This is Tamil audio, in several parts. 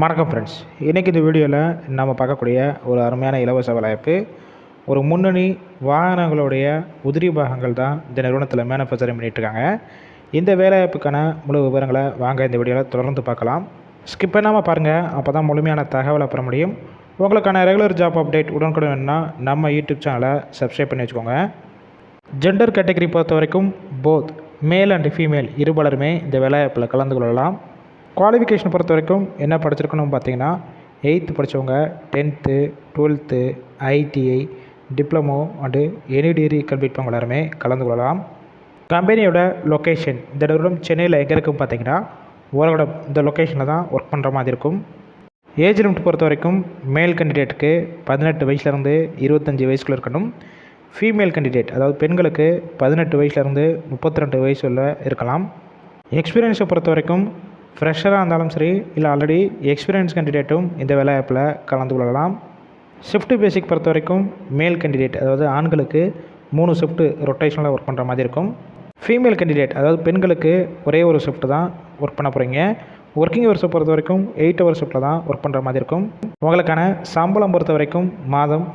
வணக்கம் ஃப்ரெண்ட்ஸ் இன்றைக்கி இந்த வீடியோவில் நம்ம பார்க்கக்கூடிய ஒரு அருமையான இலவச வேலைவாய்ப்பு ஒரு முன்னணி வாகனங்களுடைய உதிரி பாகங்கள் தான் இந்த நிறுவனத்தில் மேனுஃபேக்சரிங் பண்ணிகிட்ருக்காங்க இந்த வேலைவாய்ப்புக்கான முழு விவரங்களை வாங்க இந்த வீடியோவில் தொடர்ந்து பார்க்கலாம். ஸ்கிப் பண்ணாமல் பாருங்கள் அப்போ தான் முழுமையான தகவலை பெற முடியும். உங்களுக்கான ரெகுலர் ஜாப் அப்டேட் உடனுக்குடன் வேணும்னா நம்ம யூடியூப் சேனலை சப்ஸ்கிரைப் பண்ணி வச்சுக்கோங்க. ஜெண்டர் கேட்டகரி பொறுத்த வரைக்கும் போத் மேல் அண்ட் ஃபீமேல் இருபலருமே இந்த வேலைவாய்ப்பில் கலந்து கொள்ளலாம். குவாலிஃபிகேஷன் பொறுத்த வரைக்கும் என்ன படிச்சிருக்கணும் பார்த்தீங்கன்னா எயித்து படித்தவங்க tenth twelfth ITI diploma and any degree complete பண்ணவங்க எல்லாருமே கலந்து கொள்ளலாம். கம்பெனியோட லொக்கேஷன் இந்த நிறுவனம் சென்னையில் எங்கே இருக்குன்னு பார்த்தீங்கன்னா ஓரகடம் இந்த லொக்கேஷனில் தான் ஒர்க் பண்ணுற மாதிரி இருக்கும். ஏஜ் லிமிட் பொறுத்த வரைக்கும் மேல் கேண்டிடேட்டுக்கு பதினெட்டு வயசுலேருந்து இருபத்தஞ்சி வயசுக்குள்ள இருக்கணும். ஃபீமேல் கேண்டிடேட் அதாவது பெண்களுக்கு பதினெட்டு வயசுலேருந்து முப்பத்தி ரெண்டு வயசுல இருக்கலாம். எக்ஸ்பீரியன்ஸை பொறுத்த வரைக்கும் ஃப்ரெஷராக இருந்தாலும் சரி இல்லை ஆல்ரெடி எக்ஸ்பீரியன்ஸ் கேண்டிடேட்டும் இந்த வேலைவாய்ப்பில் கலந்து கொள்ளலாம். ஷிஃப்ட் பேசிக் பொறுத்த வரைக்கும் மேல் கேண்டிடேட் அதாவது ஆண்களுக்கு மூணு ஷிஃப்ட்டு ரொட்டேஷனில் ஒர்க் பண்ணுற மாதிரி இருக்கும். ஃபீமேல் கேண்டிடேட் அதாவது பெண்களுக்கு ஒரே ஒரு ஷிஃப்ட் தான் ஒர்க் பண்ண போகிறீங்க ஒர்க்கிங் ஹவர்ஸை பொறுத்த வரைக்கும் எயிட் ஹவர் ஷிஃப்ட்டில் தான் ஒர்க் பண்ணுற மாதிரி இருக்கும். உங்களுக்கான சம்பளம் பொறுத்த வரைக்கும் மாதம்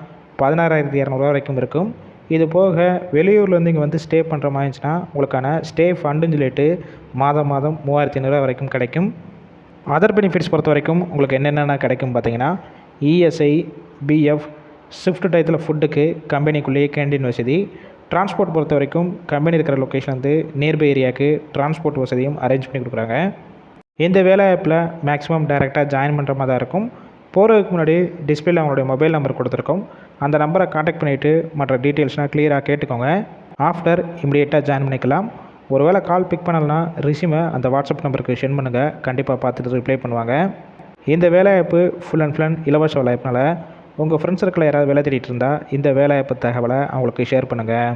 பதினாறாயிரத்தி இரநூறுவா வரைக்கும் இருக்கும். இது போக வெளியூர்லேருந்து இங்கே வந்து ஸ்டே பண்ணுற மாதிரி இருந்துச்சுன்னா உங்களுக்கான ஸ்டே ஃபண்டுன்னு சொல்லிட்டு மாதம் மாதம் மூவாயிரத்தி ஐநூறுரூவா வரைக்கும் கிடைக்கும். அதர் பெனிஃபிட்ஸ் பொறுத்த வரைக்கும் உங்களுக்கு என்னென்ன கிடைக்கும் பார்த்தீங்கன்னா இஎஸ்ஐ பிஎஃப் ஷிஃப்ட் டயத்தில் ஃபுட்டுக்கு கம்பெனிக்குள்ளேயே கேண்டீன் வசதி டிரான்ஸ்போர்ட் பொறுத்த வரைக்கும் கம்பெனி இருக்கிற லொக்கேஷன் வந்து நியர்பை ஏரியாவுக்கு டிரான்ஸ்போர்ட் வசதியும் அரேஞ்ச் பண்ணி கொடுக்குறாங்க. இந்த வேலை ஆப்பில் மேக்ஸிமம் டைரெக்டாக ஜாயின் பண்ணுற மாதிரி தான் இருக்கும். போகிறதுக்கு முன்னாடி டிஸ்பிளேல அவங்களுடைய மொபைல் நம்பர் கொடுத்துருக்கோம். அந்த நம்பரை காண்டாக்ட் பண்ணிவிட்டு மற்ற டீட்டெயில்ஸ்னால் க்ளியராக கேட்டுக்கோங்க. ஆஃப்டர் இமிடியேட்டாக ஜாயின் பண்ணிக்கலாம். ஒருவேளை கால் பிக் பண்ணலனா ரிசியூமை அந்த வாட்ஸ்அப் நம்பருக்கு சென்ட் பண்ணுங்கள் கண்டிப்பாக பார்த்துட்டு ரிப்ளை பண்ணுவாங்க. இந்த வேலைவாய்ப்பு ஃபுல் அண்ட் ஃபுல் அண்ட் இலவச வேலைவாய்ப்புனால உங்கள் ஃப்ரெண்ட்ஸ் சர்க்கிளில் யாராவது வேலை தேடிட்டு இருந்தால் இந்த வேலைவாய்ப்பு தகவலை அவங்களுக்கு ஷேர் பண்ணுங்கள்